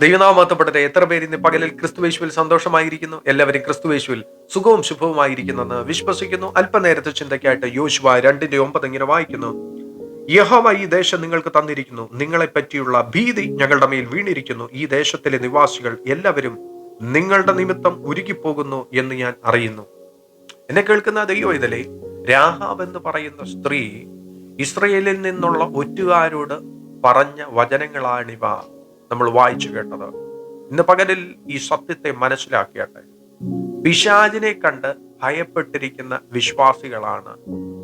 ദൈവനാമത്തപ്പെടട്ടെ എത്ര പേര് ഇന്ന് പകലിൽ ക്രിസ്തുവേശുവിൽ സന്തോഷമായിരിക്കുന്നു? എല്ലാവരും ക്രിസ്തുവേശുവിൽ സുഖവും ശുഭവുമായിരിക്കുന്നെന്ന് വിശ്വസിക്കുന്നു. അല്പനേരത്തെ ചിന്തയ്ക്കായിട്ട് യോശുവ രണ്ടിന്റെ ഒമ്പത് ഇങ്ങനെ വായിക്കുന്നു. യഹോവ ഈ ദേശം നിങ്ങൾക്ക് തന്നിരിക്കുന്നു. നിങ്ങളെ പറ്റിയുള്ള ഭീതി ഞങ്ങളുടെ മേൽ വീണിരിക്കുന്നു. ഈ ദേശത്തിലെ നിവാസികൾ എല്ലാവരും നിങ്ങളുടെ നിമിത്തം ഉരുകിപ്പോകുന്നു എന്ന് ഞാൻ അറിയുന്നു. എന്നെ കേൾക്കുന്ന ദൈവം ഇതിലെ രാഹാവ് എന്ന് പറയുന്ന സ്ത്രീ ഇസ്രയേലിൽ നിന്നുള്ള ഒറ്റുകാരോട് പറഞ്ഞ വചനങ്ങളാണിവ. നമ്മൾ വായിച്ചു കേട്ടത്. ഇന്ന് പകലിൽ ഈ സത്യത്തെ മനസ്സിലാക്കിയാട്ടെ. പിശാചിനെ കണ്ട് ഭയപ്പെട്ടിരിക്കുന്ന വിശ്വാസികളാണ്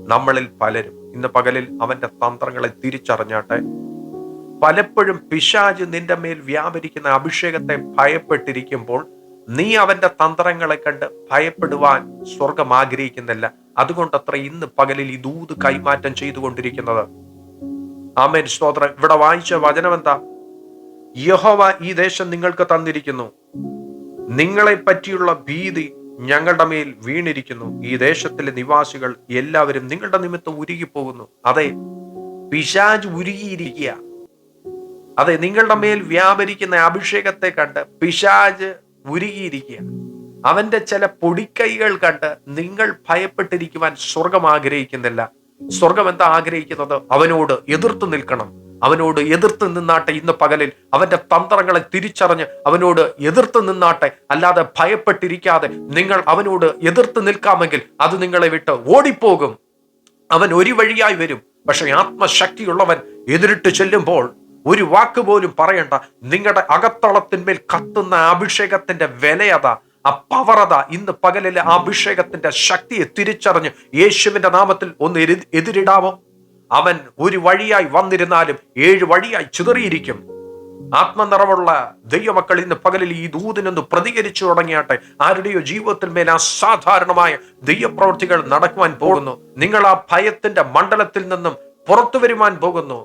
നമ്മളിൽ പലരും. ഇന്ന് പകലിൽ അവന്റെ തന്ത്രങ്ങളെ തിരിച്ചറിഞ്ഞാട്ടെ. പലപ്പോഴും പിശാജ് നിന്റെ മേൽ വ്യാപരിക്കുന്ന അഭിഷേകത്തെ ഭയപ്പെട്ടിരിക്കുമ്പോൾ നീ അവന്റെ തന്ത്രങ്ങളെ കണ്ട് ഭയപ്പെടുവാൻ സ്വർഗം ആഗ്രഹിക്കുന്നില്ല. അതുകൊണ്ടത്ര ഇന്ന് പകലിൽ ഈ ദൂത് കൈമാറ്റം ചെയ്തുകൊണ്ടിരിക്കുന്നത്. ആമേൻ. സ്തോത്രം. ഇവിടെ വായിച്ച വചനം എന്താ യഹോവ ഈ ദേശം നിങ്ങൾക്ക് തന്നിരിക്കുന്നു. നിങ്ങളെ പറ്റിയുള്ള ഭീതി ഞങ്ങളുടെ മേൽ വീണിരിക്കുന്നു. ഈ ദേശത്തിലെ നിവാസികൾ എല്ലാവരും നിങ്ങളുടെ നിമിത്തം ഉരുകിപ്പോകുന്നു. അതെ പിശാജ് ഉരുകിയിരിക്കുക. അതെ നിങ്ങളുടെ മേൽ വ്യാപരിക്കുന്ന അഭിഷേകത്തെ കണ്ട് പിശാജ് ഉരുകിയിരിക്കുക. അവന്റെ ചില പൊടിക്കൈകൾ കണ്ട് നിങ്ങൾ ഭയപ്പെട്ടിരിക്കുവാൻ സ്വർഗം ആഗ്രഹിക്കുന്നില്ല. സ്വർഗം എന്താ ആഗ്രഹിക്കുന്നത്? അവനോട് എതിർത്തു നിൽക്കണം. അവനോട് എതിർത്ത് നിന്നാട്ടെ ഇന്ന് പകലിൽ. അവന്റെ തന്ത്രങ്ങളെ തിരിച്ചറിഞ്ഞ് അവനോട് എതിർത്ത് നിന്നാട്ടെ. അല്ലാതെ ഭയപ്പെട്ടിരിക്കാതെ നിങ്ങൾ അവനോട് എതിർത്ത് നിൽക്കാമെങ്കിൽ അത് നിങ്ങളെ വിട്ട് ഓടിപ്പോകും. അവൻ ഒരു വഴിയായി വരും. പക്ഷെ ആത്മശക്തിയുള്ളവൻ എതിരിട്ട് ചെല്ലുമ്പോൾ ഒരു വാക്ക് പോലും പറയണ്ട. നിങ്ങളുടെ അകത്തളത്തിന്മേൽ കത്തുന്ന അഭിഷേകത്തിന്റെ വിലയത ആ പവറത ഇന്ന് പകലിലെ ആ അഭിഷേകത്തിന്റെ ശക്തിയെ തിരിച്ചറിഞ്ഞ് യേശുവിന്റെ നാമത്തിൽ ഒന്ന് എതി- എതിരിടാമോ അവൻ ഒരു വഴിയായി വന്നിരുന്നാലും ഏഴ് വഴിയായി ചിതറിയിരിക്കും. ആത്മനിറവുള്ള ദൈവമക്കൾ ഇന്ന് പകലിൽ ഈ ദൂതിനൊന്ന് പ്രതികരിച്ചു തുടങ്ങിയാട്ടെ. ആരുടെയോ ജീവിതത്തിൽ മേൽ അസാധാരണമായ ദൈവപ്രവൃത്തികൾ നടക്കുവാൻ പോകുന്നു. നിങ്ങൾ ആ ഭയത്തിന്റെ മണ്ഡലത്തിൽ നിന്നും പുറത്തു വരുവാൻ പോകുന്നു.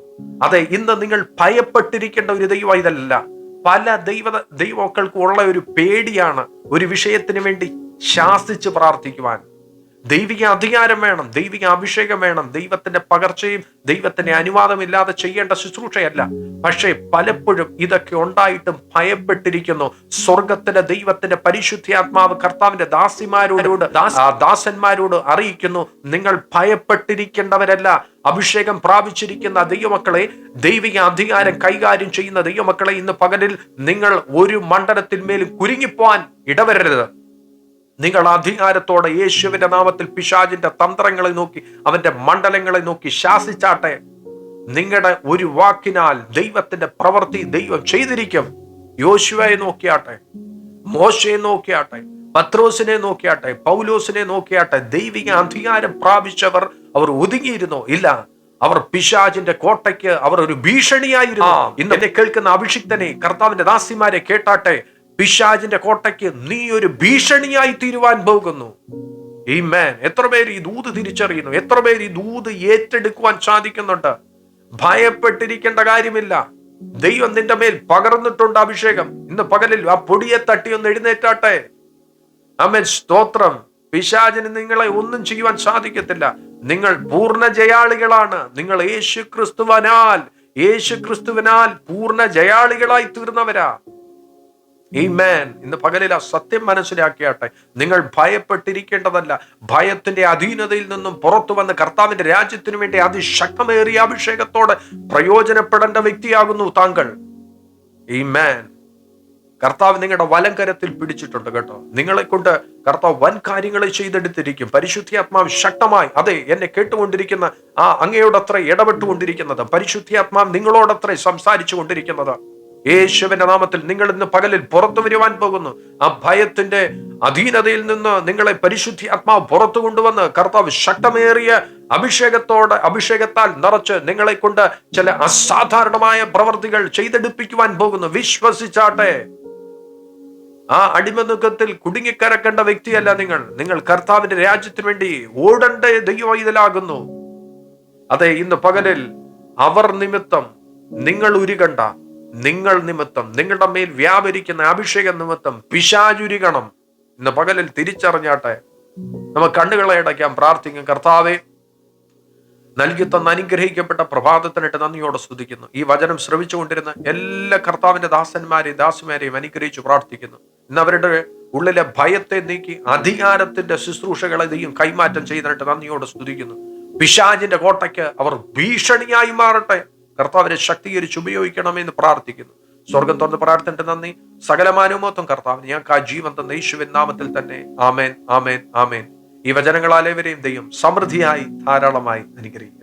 അതെ ഇന്ന് നിങ്ങൾ ഭയപ്പെട്ടിരിക്കേണ്ട ഒരു ദൈവം ഇതല്ല പല ദൈവ ദൈവമക്കൾക്കും ഉള്ള ഒരു പേടിയാണ് ഒരു വിഷയത്തിന് വേണ്ടി ശാസിച്ച് പ്രാർത്ഥിക്കുവാൻ. ദൈവിക അധികാരം വേണം ദൈവിക അഭിഷേകം വേണം ദൈവത്തിന്റെ പകർച്ചയും ദൈവത്തിന്റെ അനുവാദമില്ലാതെ ചെയ്യേണ്ട ശുശ്രൂഷയല്ല. പക്ഷേ പലപ്പോഴും ഇതൊക്കെ ഉണ്ടായിട്ടും ഭയപ്പെട്ടിരിക്കുന്നു. സ്വർഗത്തിലെ ദൈവത്തിന്റെ പരിശുദ്ധാത്മാവ് കർത്താവിന്റെ ദാസിമാരോട് ദാസന്മാരോട് അറിയിക്കുന്നു നിങ്ങൾ ഭയപ്പെട്ടിരിക്കേണ്ടവരല്ല. അഭിഷേകം പ്രാപിച്ചിരിക്കുന്ന ദൈവമക്കളെ ദൈവിക അധികാരം കൈകാര്യം ചെയ്യുന്ന ദൈവമക്കളെ ഇന്ന് പകലിൽ നിങ്ങൾ ഒരു മണ്ഡലത്തിന്മേലും കുരുങ്ങിപ്പോവാൻ ഇടവരരുത്. നിങ്ങൾ അധികാരത്തോടെ യേശുവിന്റെ നാമത്തിൽ പിശാജിന്റെ തന്ത്രങ്ങളെ നോക്കി അവന്റെ മണ്ഡലങ്ങളെ നോക്കി ശാസിച്ചാട്ടെ. നിങ്ങളുടെ ഒരു വാക്കിനാൽ ദൈവത്തിന്റെ പ്രവൃത്തി ദൈവം ചെയ്തിരിക്കും. യോശുവയെ നോക്കിയാട്ടെ മോശയെ നോക്കിയാട്ടെ പത്രോസിനെ നോക്കിയാട്ടെ പൗലോസിനെ നോക്കിയാട്ടെ ദൈവിക അധികാരം പ്രാപിച്ചവർ അവർ ഒതുങ്ങിയിരുന്നോ? ഇല്ല. അവർ പിശാചിന്റെ കോട്ടയ്ക്ക് അവർ ഒരു ഭീഷണിയായിരുന്നു. ഇന്ന് കേൾക്കുന്ന അഭിഷിക്തനെ കർത്താവിന്റെ ദാസിമാരെ കേട്ടാട്ടെ പിശാചിന്റെ കോട്ടയ്ക്ക് നീ ഒരു ഭീഷണിയായി തീരുവാൻ പോകുന്നു. ഈ മാൻ എത്ര പേര് ഈ ദൂത് തിരിച്ചറിയുന്നു? എത്ര പേര് ഈ ദൂത് ഏറ്റെടുക്കുവാൻ സാധിക്കുന്നുണ്ട്? ഭയപ്പെട്ടിരിക്കേണ്ട കാര്യമില്ല. ദൈവം നിന്റെ മേൽ പകർന്നിട്ടുണ്ട് അഭിഷേകം. ഇന്ന് പകലിൽ ആ പൊടിയെ തട്ടി ഒന്ന് എഴുന്നേറ്റാട്ടെ. അമ്മൻ സ്തോത്രം. പിശാചിന് നിങ്ങളെ ഒന്നും ചെയ്യുവാൻ സാധിക്കത്തില്ല. നിങ്ങൾ പൂർണ ജയാളികളാണ് നിങ്ങൾ യേശു ക്രിസ്തുവനാൽ യേശു ക്രിസ്തുവിനാൽ പൂർണ ജയാളികളായി തീർന്നവരാ. Amen. ഇന്ന് പകലിൽ ആ സത്യം മനസ്സിലാക്കിയാട്ടെ. നിങ്ങൾ ഭയപ്പെട്ടിരിക്കേണ്ടതല്ല. ഭയത്തിന്റെ അധീനതയിൽ നിന്നും പുറത്തു വന്ന് കർത്താവിന്റെ രാജ്യത്തിനു വേണ്ടി അതിശക്തമേറിയ അഭിഷേകത്തോടെ പ്രയോജനപ്പെടേണ്ട വ്യക്തിയാകുന്നു താങ്കൾ. ഈ മാൻ കർത്താവ് നിങ്ങളുടെ വലം കരത്തിൽ പിടിച്ചിട്ടുണ്ട് കേട്ടോ. നിങ്ങളെ കൊണ്ട് കർത്താവ് വൻ കാര്യങ്ങളെ ചെയ്തെടുത്തിരിക്കും. പരിശുദ്ധിയാത്മാവ് ശക്തമായി അതെ എന്നെ കേട്ടുകൊണ്ടിരിക്കുന്ന ആ അങ്ങയോടത്ര ഇടപെട്ടുകൊണ്ടിരിക്കുന്നത്. പരിശുദ്ധിയാത്മാവ് നിങ്ങളോടത്ര സംസാരിച്ചു കൊണ്ടിരിക്കുന്നത് യേശുവിന്റെ നാമത്തിൽ നിങ്ങൾ ഇന്ന് പകലിൽ പുറത്തു വരുവാൻ പോകുന്നു. ആ ഭയത്തിന്റെ അധീനതയിൽ നിന്ന് നിങ്ങളെ പരിശുദ്ധി ആത്മാവ് പുറത്തു കൊണ്ടുവന്ന് കർത്താവ് ശക്തമേറിയ അഭിഷേകത്തോടെ അഭിഷേകത്താൽ നിറച്ച് നിങ്ങളെ കൊണ്ട് ചില അസാധാരണമായ പ്രവർത്തികൾ ചെയ്തെടുപ്പിക്കുവാൻ പോകുന്നു. വിശ്വസിച്ചാട്ടെ. ആ അടിമനുഖത്തിൽ കുടുങ്ങിക്കരക്കേണ്ട വ്യക്തിയല്ല നിങ്ങൾ. നിങ്ങൾ കർത്താവിന്റെ രാജ്യത്തിന് വേണ്ടി ഓടേണ്ട ദൈവവൈതലാകുന്നു അതെ ഇന്ന് പകലിൽ അവർ നിമിത്തം നിങ്ങൾ ഉരുകണ്ട. നിങ്ങൾ നിമിത്തം നിങ്ങളുടെ മേൽ വ്യാപരിക്കുന്ന അഭിഷേകം നിമിത്തം പിശാചുരുകണം ഇന്ന് പകലിൽ തിരിച്ചറിഞ്ഞാട്ടെ നമ്മൾ കണ്ണുകളെ അടയ്ക്കാം പ്രാർത്ഥിക്കും. കർത്താവെ നൽകി തന്ന അനുഗ്രഹിക്കപ്പെട്ട പ്രഭാതത്തിനായിട്ട് നന്ദിയോടെ സ്തുതിക്കുന്നു. ഈ വചനം ശ്രവിച്ചുകൊണ്ടിരുന്ന എല്ലാ കർത്താവിന്റെ ദാസന്മാരെയും ദാസിമാരെയും അനുഗ്രഹിച്ചു പ്രാർത്ഥിക്കുന്നു. ഇന്ന് അവരുടെ ഉള്ളിലെ ഭയത്തെ നീക്കി അധികാരത്തിന്റെ ശുശ്രൂഷകളെ നീയും കൈമാറ്റം ചെയ്തിട്ട് നന്ദിയോടെ സ്തുതിക്കുന്നു. പിശാജിന്റെ കോട്ടയ്ക്ക് അവർ ഭീഷണിയായി മാറട്ടെ. കർത്താവിനെ ശക്തീകരിച്ച് ഉപയോഗിക്കണമെന്ന് പ്രാർത്ഥിക്കുന്നു. സ്വർഗം തുറന്ന് പ്രാർത്ഥനയുടെ നന്ദി. സകലമാനുമോത്വം കർത്താവിന് ഞങ്ങൾക്ക് ആ ജീവൻ തന്ന യേശുവിൻ നാമത്തിൽ തന്നെ. ആമേൻ ആമേൻ ആമേൻ. ഈ വചനങ്ങളാലേവരെയും ദൈവം സമൃദ്ധിയായി ധാരാളമായി അനുഗ്രഹിക്കും